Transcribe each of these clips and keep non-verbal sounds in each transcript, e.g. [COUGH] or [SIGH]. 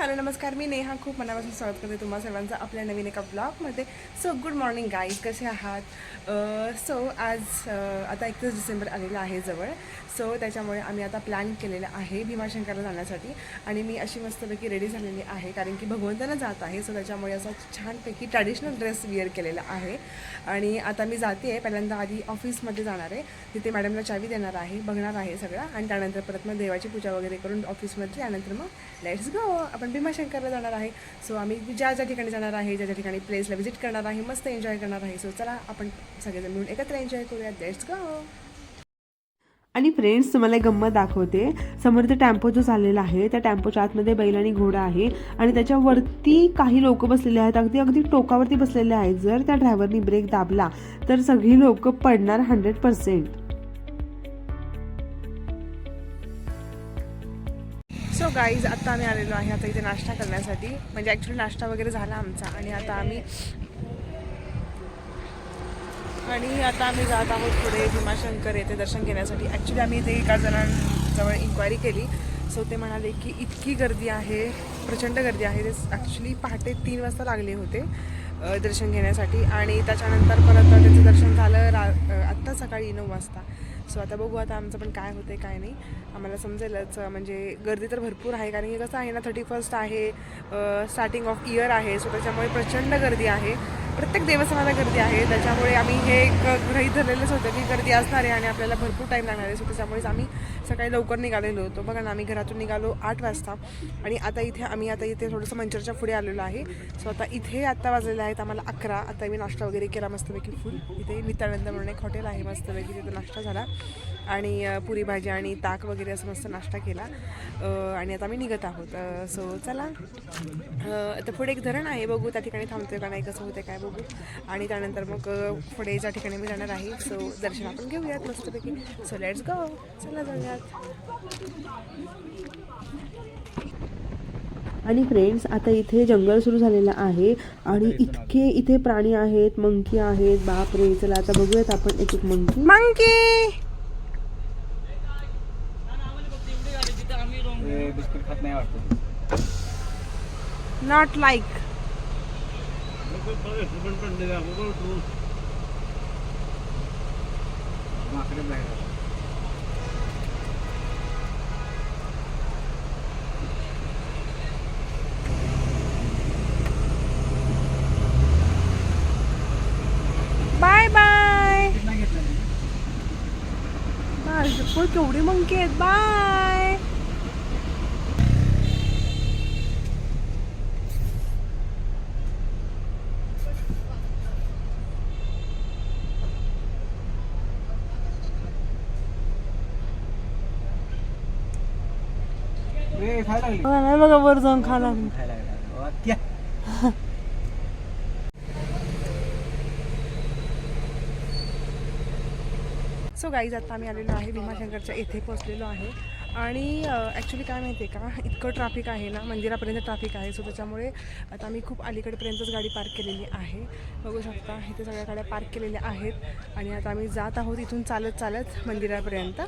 Hello नमस्कार. मी नेहा. खूप मनापासून स्वागत करते तुम्हा सर्वांचं आपल्या नवीन एका ब्लॉगमध्ये. सो गुड मॉर्निंग गाईज कसे आहात? सो आज आता एकतीस डिसेंबर आलेला आहे जवळ. सो त्याच्यामुळे आम्ही आता प्लॅन केलेला आहे भीमाशंकरला जाण्यासाठी. आणि मी अशी मस्तपैकी रेडी झालेली आहे कारण की भगवंतानं जात आहे. सो त्याच्यामुळे असा छानपैकी ट्रॅडिशनल ड्रेस विअर केलेला आहे. आणि आता मी जाते आहे पहिल्यांदा आधी ऑफिसमध्ये जाणार आहे. तिथे मॅडमला चावी देणार आहे बघणार आहे सगळं. आणि त्यानंतर परत मग देवाची पूजा वगैरे करून ऑफिसमध्ये त्यानंतर मग लेट्स गो आपण भीमाशंकरला जाणार आहे. सो आम्ही ज्या ज्या ठिकाणी जाणार आहे ज्या ज्या ठिकाणी प्लेसला व्हिजिट करणार आहे मस्त एन्जॉय करणार आहे. सो चला आपण सगळेजण मिळून एकत्र एन्जॉय करूया लेट्स गो आणि फ्रेंड्स तुम्हाला एक गंमत दाखवते. समोर ते टॅम्पो जो चाललेला आहे त्या टेम्पोच्या आतमध्ये बैल आणि घोडा आहे. आणि त्याच्यावरती काही लोक बसलेले आहेत. अगदी अगदी टोकावरती बसलेले आहेत. जर त्या ड्रायव्हरनी ब्रेक दाबला तर सगळी लोक पडणार हंड्रेड पर्सेंट गाईज आत्ता आम्ही आलेलो आहे आता इथे नाश्ता करण्यासाठी. म्हणजे ॲक्च्युली नाश्ता वगैरे झाला आमचा आणि आता आम्ही आणि आता आम्ही जात आहोत पुढे भीमाशंकर येथे दर्शन घेण्यासाठी. ॲक्च्युली आम्ही इथे एका जणांजवळ इन्क्वायरी केली. सो ते म्हणाले की इतकी गर्दी आहे प्रचंड गर्दी आहे. ते ॲक्च्युली पहाटे तीन वाजता लागले होते दर्शन घेण्यासाठी. आणि त्याच्यानंतर परत त्याचं दर्शन झालं रा आत्ता सकाळी नऊ वाजता. सो आता बघू आता आमचं पण काय होते काय नाही. आम्हाला समजेलच म्हणजे गर्दी तर भरपूर आहे कारण की कसं आहे ना थर्टी फर्स्ट आहे स्टार्टिंग ऑफ इयर आहे सो त्याच्यामुळे प्रचंड गर्दी आहे. प्रत्येक देवस्थानाला गर्दी आहे त्याच्यामुळे आम्ही हे एक गृहीत धरलेलंच होतं की गर्दी असणार आहे आणि आपल्याला भरपूर टाईम लागणार आहे. सो त्याच्यामुळेच आम्ही सकाळी लवकर निघालेलो होतो. बघा ना आम्ही घरातून निघालो आठ वाजता आणि आता इथे आम्ही आता इथे थोडंसं मंचरच्या पुढे आलेलो आहे. सो आता इथे आत्ता वाजलेले आहेत आम्हाला अकरा. आता मी नाश्ता वगैरे केला मस्तपैकी फुल इथे नित्यानंद म्हणून एक हॉटेल आहे मस्तपैकी तिथे नाश्ता झाला. आणि पुरी भाजी आणि ताक वगैरे असं मस्त नाश्ता केला. आणि आता आम्ही निघत आहोत. सो चला. आता पुढे एक धरण आहे बघू त्या ठिकाणी थांबतोय का नाही कसं होतं काय बघू. आणि त्यानंतर मग पुढे ज्या ठिकाणी मी जाणार आहे सो दर्शन आपण घेऊयात मस्तपैकी. सो लेट्स गो चला जाऊयात. आणि फ्रेंड्स आता इथे जंगल सुरू झालेलं आहे आणि इतके इथे प्राणी आहेत मंकी आहेत. बापरे चला आता बघूयात आपण एक एक मंकी. मंकी! खात नाही वाटतं. नॉट लाईक बाय बाय केवढी मंकी आहेत. बाय खायला लागली नाही बघा वर जाऊन खाला खायला लागला. सो गाईज आता आम्ही आलेलो आहे भीमाशंकरच्या येथे पोहोचलेलो आहे. आणि ॲक्च्युली काय माहिती आहे का? इतकं ट्रॅफिक आहे ना मंदिरापर्यंत ट्रॅफिक आहे. सो त्याच्यामुळे आता आम्ही खूप अलीकडेपर्यंतच गाडी पार्क केलेली आहे. बघू शकता इथे सगळ्या गाड्या पार्क केलेल्या आहेत. आणि आता आम्ही जात आहोत इथून चालत चालत मंदिरापर्यंत.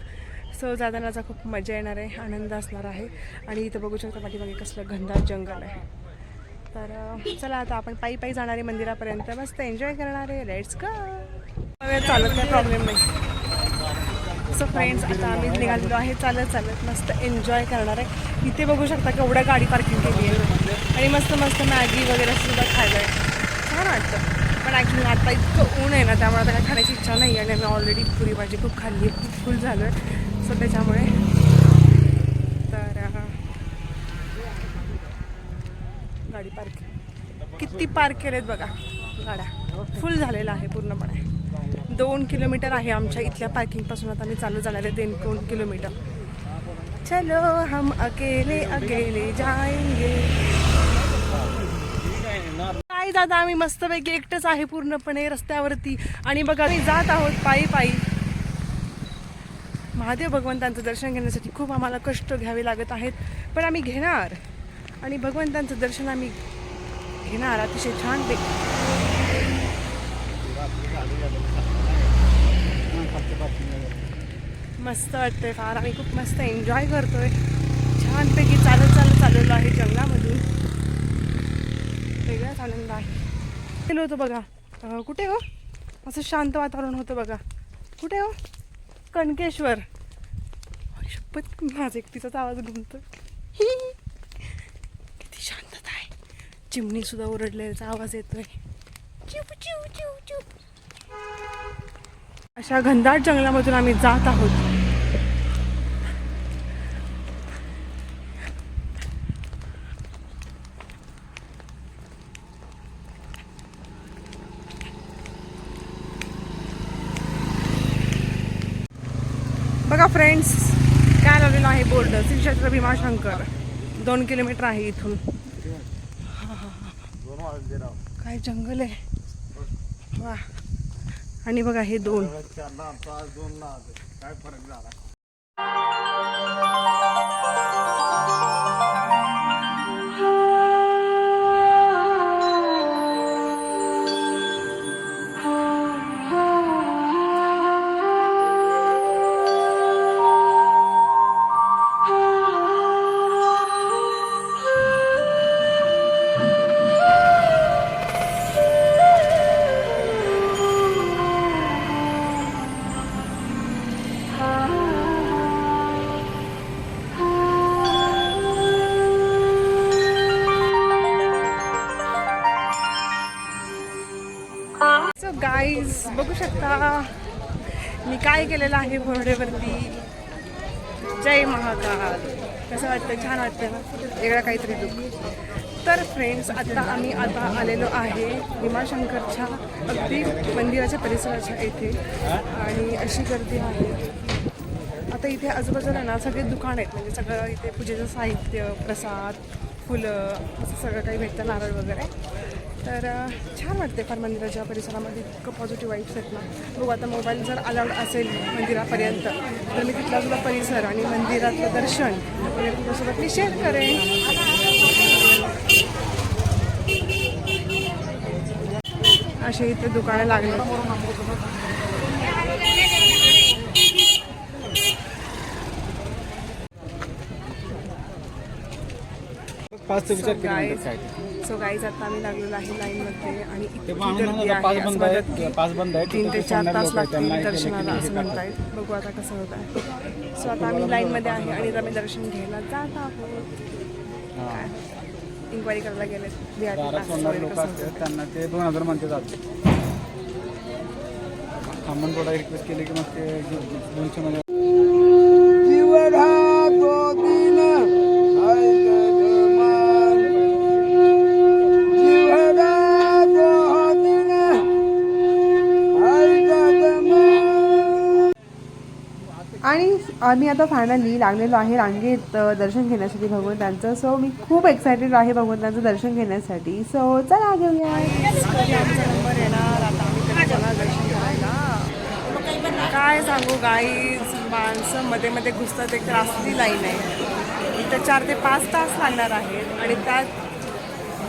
सो जातानाचा खूप मजा येणार आहे आनंद असणार आहे. आणि इथं बघू शकता पाठीमागे कसलं घनदाट जंगल आहे. तर चला आता आपण पायी पायी जाणार आहे मंदिरापर्यंत मस्त एन्जॉय करणार आहे. लेट्स का चालत काय प्रॉब्लेम नाही. सो फ्रेंड्स आता आम्ही निघालेलो आहे. चालत चालत मस्त एन्जॉय करणार आहे. इथे बघू शकता केवढ्या गाडी पार्किंग केली आहे. आणि मस्त मस्त मॅगी वगैरे सुद्धा खायला आहे. छान वाटतं. पण ॲक्च्युली आता इतकं ऊन आहे ना त्यामुळे आता काय खाण्याची इच्छा नाही आणि मी ऑलरेडी पुरी भाजी खूप खाल्ली आहे. खूप फुल झालं आहे. सो त्याच्यामुळे. तर गाडी पार्क किती पार्क केलेत बघा. गाड्या. फुल झालेला आहे पूर्णपणे. दोन किलोमीटर आहे आमच्या इथल्या पार्किंगपासून आता मी चालू झालेले दोन दोन किलोमीटर चलो हम अकेले अकेले जाएंगे. काय दादा. आम्ही मस्तपैकी एकटंच आहे पूर्णपणे रस्त्यावरती. आणि बघा आम्ही जात आहोत पायी पायी. महादेव भगवंतांचं दर्शन घेण्यासाठी खूप आम्हाला कष्ट घ्यावे लागत आहेत. पण आम्ही घेणार. आणि भगवंतांचं दर्शन आम्ही घेणार. अतिशय छान ते मस्त वाटतंय फार. आम्ही खूप मस्त एन्जॉय करतोय. छानपैकी चालत चालत चाललेलो आहे जंगलामधून. वेगळाच आनंद आहे. गेलो होतो बघा? कुठे हो? असं शांत वातावरण होतं बघा. कुठे हो? कणकेश्वर. शपथ माझा एकटीचाच आवाज घुमतो किती शांतता आहे. चिमणी सुद्धा ओरडलेला आवाज येतोय चिव चिव चिव चिव. अशा घनदाट जंगलामधून आम्ही जात आहोत. बघा फ्रेंड्स काय लावलेलं आहे बोर्ड? श्री भीमाशंकर. दोन किलोमीटर आहे इथून. काय जंगल आहे? वा. आणि बघा हे दोन. काय फरक झाला बघू शकता. मी काय केलेलं आहे घोरड्यावरती जय महाकाल. कसं वाटतं? छान वाटतं? ना वेगळा काहीतरी दुःख तर फ्रेंड्स आता आम्ही आता आलेलो आहे भीमाशंकरच्या अगदी मंदिराच्या परिसराच्या येथे. आणि अशी गर्दी आहे. आता इथे आजूबाजूला ना सगळे दुकान आहेत. म्हणजे सगळं इथे पूजेचं साहित्य प्रसाद फुलं असं सगळं काही भेटतं नारळ वगैरे. तर छान वाटते फार मंदिराच्या परिसरामध्ये इतकं पॉझिटिव्ह वाईब्स आहेत ना. बघू आता मोबाईल जर अलाउड असेल मंदिरापर्यंत तर मी तिथला सुद्धा परिसर आणि मंदिरातलं दर्शन तुझ्यासोबत मी शेअर करेन. असे इथे दुकानं लागले. पाच ते विचार सो गाईज आता आम्ही लागलेलो आहे लाईनमध्ये आणि इतकी गर्दी आहे. असं म्हणतात तीन ते चार तास लागतील दर्शनाला असं म्हणतायत. बघू आता कसं होत आहे. सो आता आम्ही लाईनमध्ये आहे आणि आता आम्ही दर्शन घ्यायला जात आहोत. हा. इन्क्वायरी करायला गेले त्यांना ते दोन हजार म्हणते जातात थांबून थोडा रिक्वेस्ट केली की मग ते दोनशे मध्ये आम्ही आता फायनली लागलेलो आहे रांगेत दर्शन घेण्यासाठी भगवंतांचं. सो मी खूप एक्सायटेड आहे भगवंतांचं दर्शन घेण्यासाठी. सो चला घेऊया. आमचा नंबर येणार आता दर्शन काय सांगू गाईज माणसं मध्ये मध्ये घुसतात एक तर लाईन आहे. इथं चार ते पाच तास लागणार आहेत आणि त्यात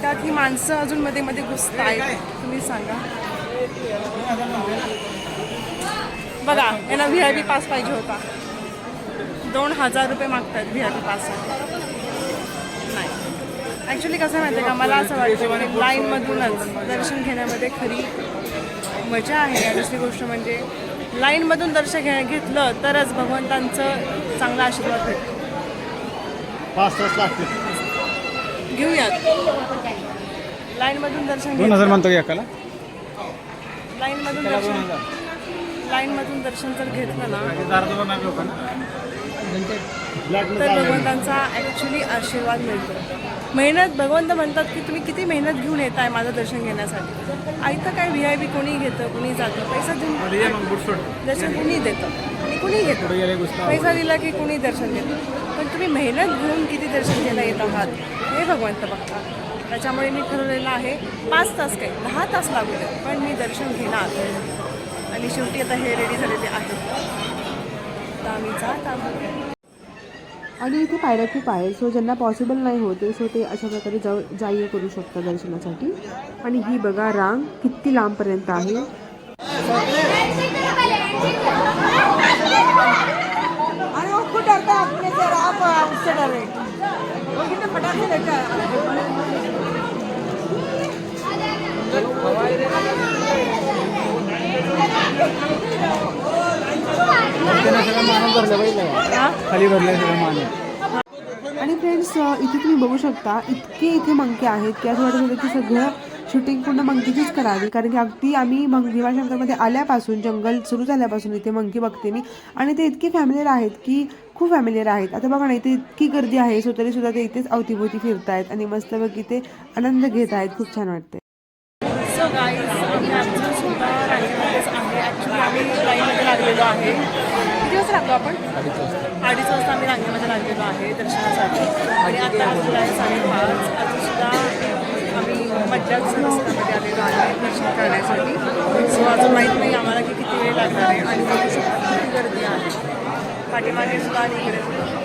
त्यात ही माणसं अजून मध्ये मध्ये घुसत आहेत तुम्ही सांगा. बघा यांना व्ही आय पी पास पाहिजे होता. दोन हजार रुपये मागतात व्ही आय पी पाससाठी नाही. ॲक्च्युली कसं माहिती आहे का? मला असं वाटतं की लाईनमधूनच दर्शन घेण्यामध्ये खरी मजा आहे. आणि दुसरी गोष्ट म्हणजे लाईनमधून दर्शन घे घेतलं तरच भगवंतांचं चांगला आशीर्वाद भेटतो. पाच तास लागतील. घेऊयात. लाईनमधून दर्शन दोन हजार म्हणतो की एकाला? लाईनमधून दर्शन लाईनमधून दर्शन जर घेतलं ना तर भगवंतांचा ॲक्च्युली आशीर्वाद मिळतो. मेहनत भगवंत म्हणतात की तुम्ही किती मेहनत घेऊन येत आहे माझं दर्शन घेण्यासाठी. आयतं काय व्ही आय पी कोणी घेतं कोणी जातं. पैसा देऊन दर्शन कुणी देतं? कुणी घेतं? पैसा दिला की कुणी दर्शन देतं पण तुम्ही मेहनत घेऊन किती दर्शन घ्यायला येत आहात? हे भगवंत बघतात. त्याच्यामुळे मी ठरवलेलं आहे पाच तास काय? दहा तास लागू दे पण मी दर्शन घेणार. आणि शेवटी आता हे रेडी झालेले आहेत. तर आम्ही जात आहोत. आणि इथे पायऱ्या खूप आहे. सो ज्यांना पॉसिबल नाही होते सो ते अशा प्रकारे जाऊ जा ये करू शकतात दर्शनासाठी. आणि ही बघा रांग किती लांबपर्यंत आहे. खाली भरलं सगळं मानव आणि फ्रेंड्स इथे तुम्ही बघू शकता इतके इथे मंके आहेत की असं वाटत होतं की सगळं शूटिंग पूर्ण मंकीचीच करावी. कारण की अगदी आम्ही मग भीमाशंकरमध्ये आल्यापासून जंगल सुरू झाल्यापासून इथे मंकी बघते मी. आणि ते इतके फॅमिलियर आहेत की खूप फॅमिलियर आहेत. आता बघा ना इथे इतकी गर्दी आहे सो तरी सुद्धा ते इथेच अवतीभोवती फिरतायत आणि मस्त बघ इथे आनंद घेत आहेत. खूप छान वाटते लागलेलो आहे. किती वाजता लागलो आपण? अडीच वाजता. आम्ही रांगेमध्ये लागलेलो आहे दर्शनासाठी. आणि आता वाजलेलं आहे. साडेपाच आता सुद्धा आम्ही मज्जाच रस्त्यामध्ये आलेलो आहे दर्शन करण्यासाठी. सो अजून माहीत नाही आम्हाला की किती वेळ लागणार आहे. आणि बघू शकता किती गर्दी आहे. पाठीमागे सुद्धा आणि इकडे सुद्धा.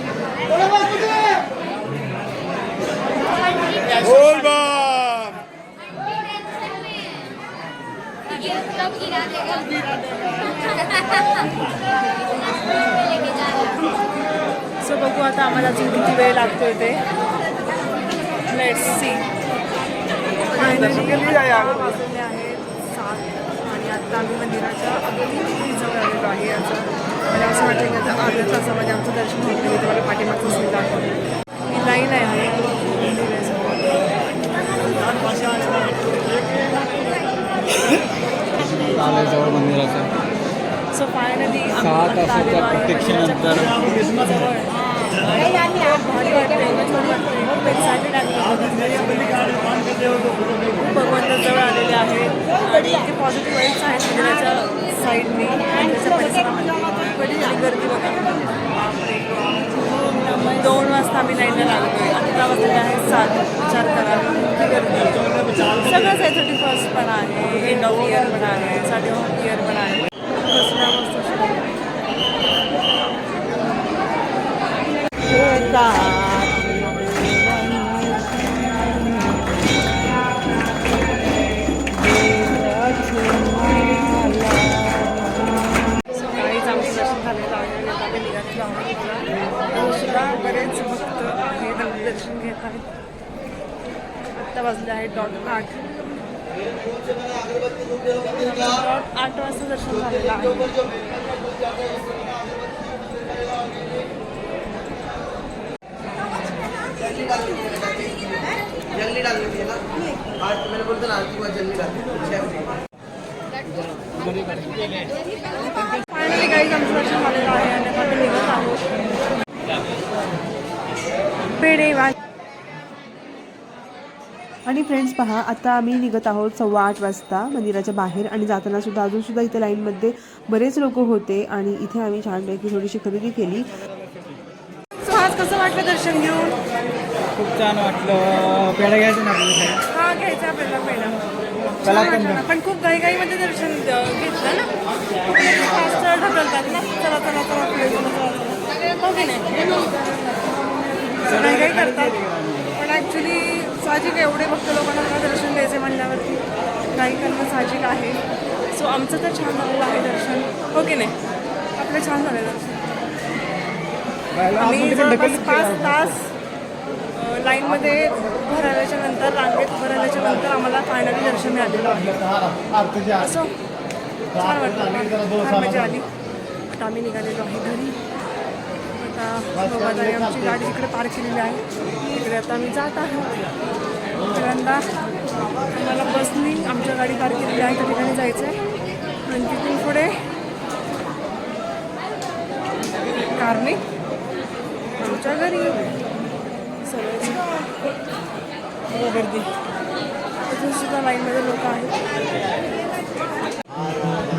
सो बघू आता आम्हाला अजून किती वेळ लागतोय ते. लेट्स सी फायनली वाजवले आहेत सात आणि आता आम्ही मंदिराच्या अगदी जवळ आलेलो आहे याचं. मला असं वाटलं की आता अर्ध्या तासामध्ये आमचं दर्शन होत नाही तुम्हाला पाठीमागचं सीन दाखवलं ही लाईन आहे मंदिर आलं जवळ मंदिराचं सो फायनली सहा तासाच्या प्रतीक्षेनंतर खूप एक्सायटेड आहे खूप भगवंताजवळ आलेले आणि इथे पॉझिटिव्ह वाईट्स आहेत मंदिराच्या साईडने आणि त्याच्या परिसरामध्ये बरी आणि गर्दी बघा दोन वाजता आम्ही लाईनला लागलोय. अकरा वाजता आहे सात विचार करा. गर्दी सगळंच आहे थर्टी फर्स्ट पण आहे एंड ऑफ इयर पण आहे. साठी ऑफ इयर पण आहे कसल्या मस्त सकाळीच आमचं दर्शन झालेलं आहे आणि आता आम्ही निघालेलो आहोत सुद्धा बरेच भक्त हे आणि दर्शन घेत आहेत आत्ता वाजले आहे. डॉट आठ डॉट आठ वाजता दर्शन झालेलं आहे. फायनली काही आमचं दर्शन झालेलं आहे आणि आता निघत आहोत पेढे आणि फ्रेंड्स पहा आता आम्ही निघत आहोत सव्वा आठ वाजता मंदिराच्या बाहेर आणि जाताना सुद्धा अजून सुद्धा इथे लाईनमध्ये बरेच लोक होते आणि इथे आम्ही छानपैकी थोडीशी खरेदी केली. सो आज कसं वाटलं दर्शन घेऊन? खूप छान वाटलं. पेढा घ्यायचं ना आपल्याला हा घ्यायचा पहिला चला. पण खूप घाईघाईमध्ये दर्शन घेतलं ना. खूप लोक फास्ट ढकलतात ना. चला चला चला पुढे चला चला चला. हो की नाही? करतात. पण ॲक्च्युली साहजिक एवढे भक्त लोकांना दर्शन द्यायचे म्हणल्यावरती. घाई करणं साहजिक आहे. सो आमचं तर छान झालेलं आहे दर्शन. हो की नाही? आपलं छान झालं दर्शन. आम्ही जवळपास पाच तास लाईनमध्ये उभं राहिल्याच्या नंतर रांगेत उभं राहिल्याच्या नंतर आम्हाला फायनली दर्शन मिळालेलं आहे. असं छान वाटलं. फार मजा आली. आता आम्ही निघालेलो आहे घरी. आता बाबादारी आमची गाडी इकडे पार्क केलेली आहे इकडे आता आम्ही जात आहोत. पहिल्यांदा आम्हाला बसनी आमच्या गाडी पार्क केलेली आहे त्या ठिकाणी जायचं आहे आणि तिथून पुढे कारने आमच्या घरी सगळेच बघा गर्दी. अजून सुद्धा लाईनमध्ये लोक आहेत.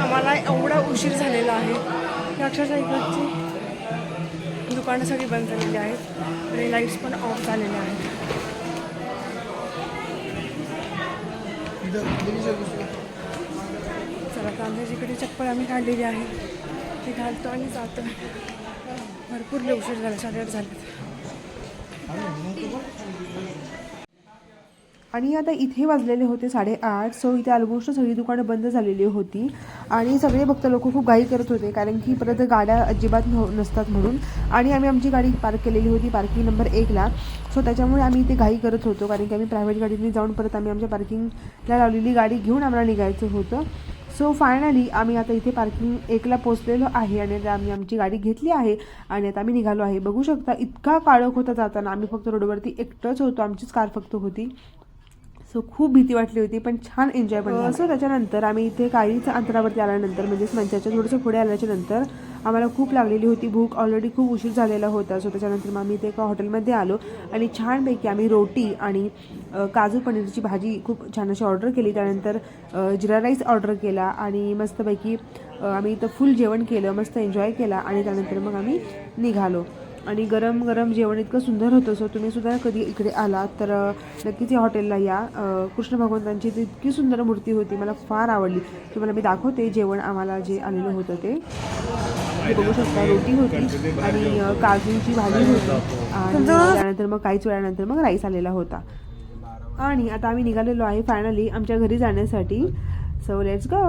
आम्हाला एवढा उशीर झालेला आहे. अक्षरशः इकडची दुकानं सगळी बंद झालेली आहेत आणि लाईट्स पण ऑफ झालेल्या आहेत. चला कांद्याजीकडे चप्पल आम्ही काढलेली आहे. ती घालतो आणि जातो. भरपूर उशीर झाला साडेआठ झाले. आणि आता इथे वाजलेले होते साडेआठ. सो इथे ऑलमोस्ट सगळी दुकानं बंद झालेली होती. आणि सगळे भक्त लोक खूप घाई करत होते कारण की परत गाड्या अजिबात नसतात म्हणून. आणि आम्ही आमची गाडी पार्क केलेली होती पार्किंग नंबर एकला सो त्याच्यामुळे आम्ही इथे घाई करत होतो कारण की आम्ही प्रायव्हेट गाडीने जाऊन परत आम्ही आमच्या पार्किंगला लावलेली गाडी घेऊन आम्हाला निघायचं होतं. सो फायनली आम्ही आता इथे पार्किंग एकला पोचलेलो आहे आणि आता आम्ही आमची गाडी घेतली आहे आणि आता आम्ही निघालो आहे. बघू शकता इतका काळोख होता जाताना आम्ही फक्त रोडवरती एकटंच होतो आमचीच कार फक्त होती. सो खूप भीती वाटली होती पण छान एन्जॉय पण सो त्याच्यानंतर आम्ही इथे काहीच अंतरावरती आल्यानंतर म्हणजेच मंचाच्या थोडंसं पुढे आल्याच्यानंतर आम्हाला खूप लागलेली होती भूक. ऑलरेडी खूप उशीर झालेला होता. सो त्याच्यानंतर मग आम्ही इथे एका हॉटेलमध्ये आलो आणि छानपैकी आम्ही रोटी आणि uh, काजू पनीरची भाजी खूप छान अशी ऑर्डर केली. त्यानंतर uh, जिरा राईस ऑर्डर केला आणि मस्तपैकी uh, आम्ही इथं फुल जेवण केलं मस्त एन्जॉय केला आणि त्यानंतर मग आम्ही निघालो. आणि गरम गरम जेवण इतकं सुंदर होतं सो तुम्ही सुद्धा कधी इकडे आलात तर नक्कीच या हॉटेलला या. कृष्ण भगवंतांची ती इतकी सुंदर मूर्ती होती मला फार आवडली. तुम्हाला मी दाखवते जेवण आम्हाला जे आलेलं होतं ते. बघू शकता रोटी होती आणि काजूची भाजी होती. आणि त्यानंतर मग काहीच वेळानंतर मग राईस आलेला होता. आणि आता आम्ही निघालेलो आहे फायनली आमच्या घरी जाण्यासाठी. सो लेट्स गो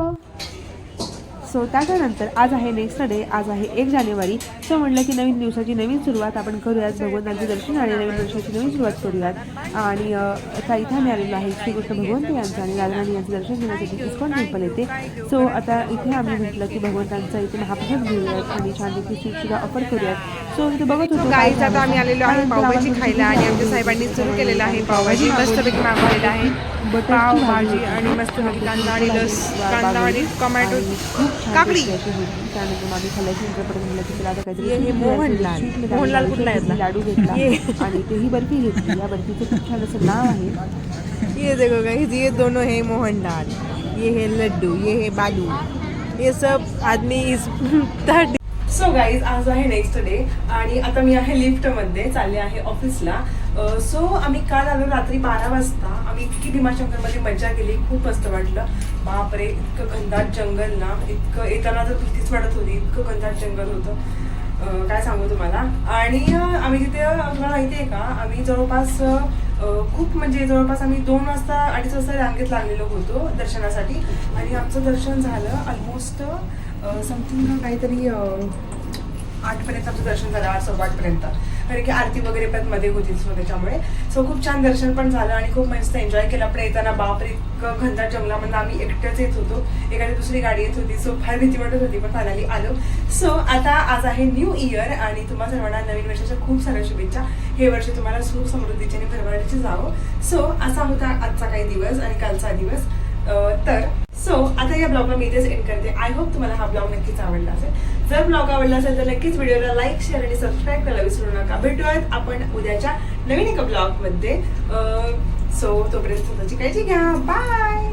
सो त्याच्यानंतर आज आहे नेक्स्ट डे आज आहे एक जानेवारी. सो म्हटलं की नवीन दिवसाची नवीन सुरुवात आपण करूयात. भगवंतांचे दर्शन आणि नवीन वर्षाची नवीन सुरुवात करूयात. आणि आता इथे आम्ही आलेलो आहे श्रीकृष्ण भगवंत यांचं आणि राधाराणी यांचं दर्शन घेण्यासाठी इस्कॉन टेम्पल येते सो आता इथे आम्ही म्हटलं की भगवंतांचा इथे महाप्रसाद घेऊयात आणि छानपैकी सुद्धा ऑफर करूयात. सो इथे बघत होतो काय गाईज आता आम्ही आलेलो आहे पावभाजी खायला आणि आमच्या साहेबांनी सुरू केलेलं आहे पावभाजी. मस्तपैकी मागवलेलं आहे. पाव भाजी. आणि मस्तपैकी कांदा आणि लस कांदा आणि. टोमॅटो काकडी घ्यायचं. मोहनलाल. मोहनलाल कुठला आहे लाडू घेतला. आणि तेही बर्फी घेतली या बर्फीचं खूप छान असं नाव आहे ये देखो गाइस ये दोनों है मोहनलाल ये है लड्डू ये है बालू ये सब आदमी इस [LAUGHS] सो गाईज आज आहे नेक्स्ट डे आणि आता मी आहे लिफ्टमध्ये चालले आहे ऑफिसला सो आम्ही काल आलो रात्री बारा वाजता. आम्ही इतकी भीमाशंकरमध्ये मजा केली खूप मस्त वाटलं. बापरे इतकं घनदाट जंगल ना. इतकं येताना तर भीतीच वाटत होती इतकं घनदाट जंगल होतं. काय सांगू तुम्हाला? आणि आम्ही तिथे तुम्हाला माहिती आहे का? आम्ही जवळपास खूप म्हणजे जवळपास आम्ही दोन वाजता अडीच वाजता रांगेत लागलेलो होतो दर्शनासाठी. आणि आमचं दर्शन झालं ऑलमोस्ट समथिंग काहीतरी आठपर्यंत आमचं दर्शन झालं आठ सव्वा आठपर्यंत कारण की आरती वगैरे पण मध्ये होती सो त्याच्यामुळे. सो खूप छान दर्शन पण झालं आणि खूप मस्त एन्जॉय केलं. पण येताना बापरे इतकं घनदाट जंगलामधून आम्ही एकटंच येत होतो. एखादी दुसरी गाडी येत होती. सो फार भीती वाटत होती पण फायनली आलो. सो आता आज आहे न्यू इयर आणि तुम्हा सर्वांना नवीन वर्षाच्या खूप साऱ्या शुभेच्छा. हे वर्ष तुम्हाला सुख समृद्धीचे आणि भरभराटीचे जावं. सो असा होता आजचा काही दिवस आणि कालचा दिवस. तर सो आता या ब्लॉगला मी इथेच एंड करते. आय होप तुम्हाला हा ब्लॉग नक्कीच आवडला असेल. जर ब्लॉग आवडला असेल तर नक्कीच व्हिडिओला लाईक शेअर आणि सबस्क्राईब करायला विसरू नका. भेटूयात आपण उद्याच्या नवीन एका ब्लॉगमध्ये सो तोपर्यंत स्वतःची काळजी घ्या. बाय